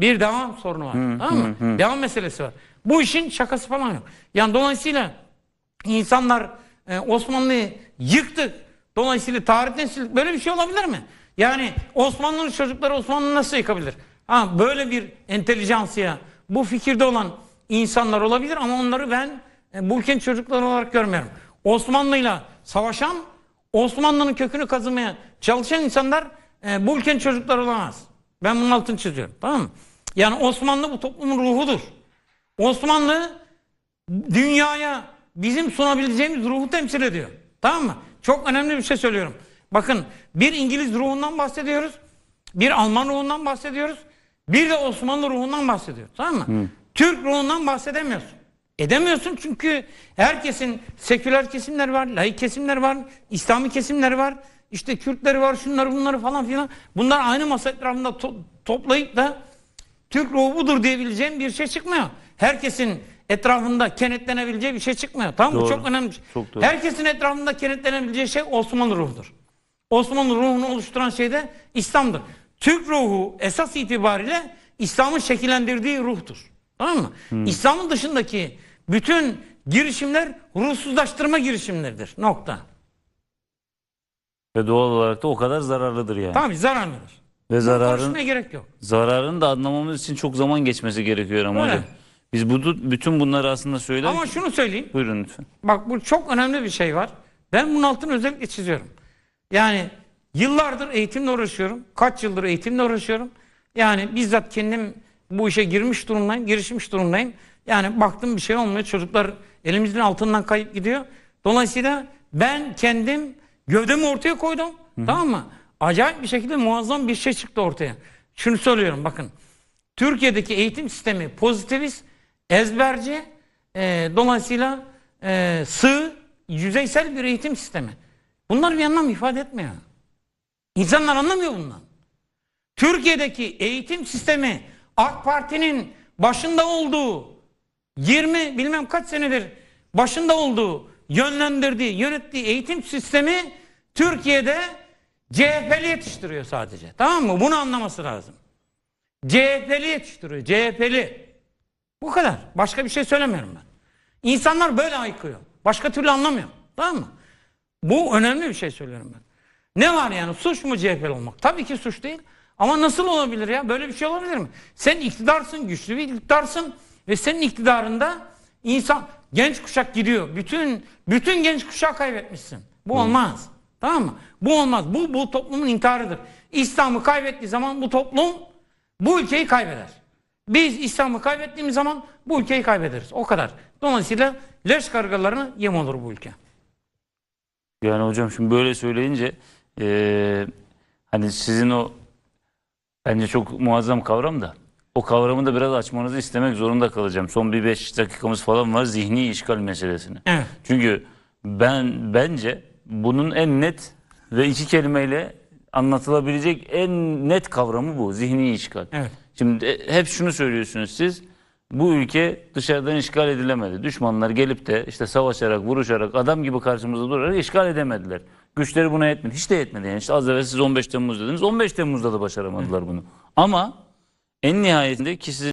Bir devam sorunu var. tamam mı? Devam meselesi var. Bu işin şakası falan yok. Yani dolayısıyla insanlar e, Osmanlı'yı yıktık. Dolayısıyla tarihten sildik. Böyle bir şey olabilir mi? Yani Osmanlı'nın çocukları Osmanlı nasıl yıkabilir? Ha, böyle bir entelijansiya, bu fikirde olan insanlar olabilir ama onları ben e, bu ülkenin çocukları olarak görmüyorum. Osmanlı'yla savaşan, Osmanlı'nın kökünü kazımaya çalışan insanlar e, bu ülkenin çocukları olamaz. Ben bunun altını çiziyorum. Tamam mı? Yani Osmanlı bu toplumun ruhudur. Osmanlı dünyaya bizim sunabileceğimiz ruhu temsil ediyor. Tamam mı? Çok önemli bir şey söylüyorum. Bakın bir İngiliz ruhundan bahsediyoruz. Bir Alman ruhundan bahsediyoruz. Bir de Osmanlı ruhundan bahsediyoruz. Tamam mı? Türk ruhundan bahsedemiyorsun. Edemiyorsun çünkü herkesin seküler kesimler var, laik kesimler var, İslami kesimler var. işte Kürtleri var, şunları bunları falan filan. Bunlar aynı masa etrafında to- toplayıp da Türk ruhu budur diyebileceğim bir şey çıkmıyor. Herkesin etrafında kenetlenebileceği bir şey çıkmıyor. Tamam mı? Doğru. Çok önemli. şey. Çok doğru. Herkesin etrafında kenetlenebileceği şey Osmanlı ruhudur. Osmanlı ruhunu oluşturan şey de İslam'dır. Türk ruhu esas itibariyle İslam'ın şekillendirdiği ruhtur. Tamam mı? Hmm. İslam'ın dışındaki bütün girişimler ruhsuzlaştırma girişimleridir. Nokta. Ve doğal olarak da o kadar zararlıdır yani. Mı? zararlıdır. Ve zararın Konuşmaya gerek yok. zararını da anlamamız için çok zaman geçmesi gerekiyor ama Öyle. hocam. Biz bu, bütün bunları aslında söyler. Ama şunu söyleyeyim. Buyurun lütfen. Bak bu çok önemli bir şey var. Ben bunun altını özellikle çiziyorum. Yani yıllardır eğitimle uğraşıyorum. Kaç yıldır eğitimle uğraşıyorum. Yani bizzat kendim bu işe girmiş durumdayım, girişmiş durumdayım. Yani baktım bir şey olmuyor. Çocuklar elimizin altından kayıp gidiyor. Dolayısıyla ben kendim gövdemi ortaya koydum. Tamam mı? Acayip bir şekilde muazzam bir şey çıktı ortaya. Şunu söylüyorum bakın. Türkiye'deki eğitim sistemi pozitivist, ezberci, e, dolayısıyla e, sığ, yüzeysel bir eğitim sistemi. Bunlar bir anlam ifade etmiyor. İnsanlar anlamıyor bundan. Türkiye'deki eğitim sistemi AK Parti'nin başında olduğu 20 bilmem kaç senedir başında olduğu, yönlendirdiği, yönettiği eğitim sistemi Türkiye'de CHP'li yetiştiriyor sadece. Tamam mı? Bunu anlaması lazım. CHP'li yetiştiriyor. CHP'li. Bu kadar. Başka bir şey söylemiyorum ben. İnsanlar böyle ayıkıyor. Başka türlü anlamıyor. Tamam mı? Bu önemli bir şey söylüyorum ben. Ne var yani? Suç mu CHP'li olmak? Tabii ki suç değil. Ama nasıl olabilir ya? Böyle bir şey olabilir mi? Sen iktidarsın, güçlü bir iktidarsın ve senin iktidarında insan genç kuşak gidiyor. Bütün bütün genç kuşağı kaybetmişsin. Bu olmaz. Tamam mı? Bu olmaz. Bu bu toplumun intiharıdır. İslam'ı kaybettiği zaman bu toplum bu ülkeyi kaybeder. Biz İslam'ı kaybettiğimiz zaman bu ülkeyi kaybederiz. O kadar. Dolayısıyla leş kargalarına yem olur bu ülke. Yani hocam şimdi böyle söyleyince eee, hani sizin o bence çok muazzam kavram da o kavramı da biraz açmanızı istemek zorunda kalacağım. Son bir beş dakikamız falan var zihni işgal meselesini. Evet. Çünkü ben bence bunun en net ve iki kelimeyle anlatılabilecek en net kavramı bu. Zihni işgal. Evet. Şimdi e, hep şunu söylüyorsunuz siz. Bu ülke dışarıdan işgal edilemedi. Düşmanlar gelip de işte savaşarak, vuruşarak, adam gibi karşımızda durarak işgal edemediler. Güçleri buna yetmedi. Hiç de yetmedi. Yani işte az evvel siz 15 Temmuz dediniz. 15 Temmuz'da da başaramadılar bunu. Ama en nihayetinde ki sizin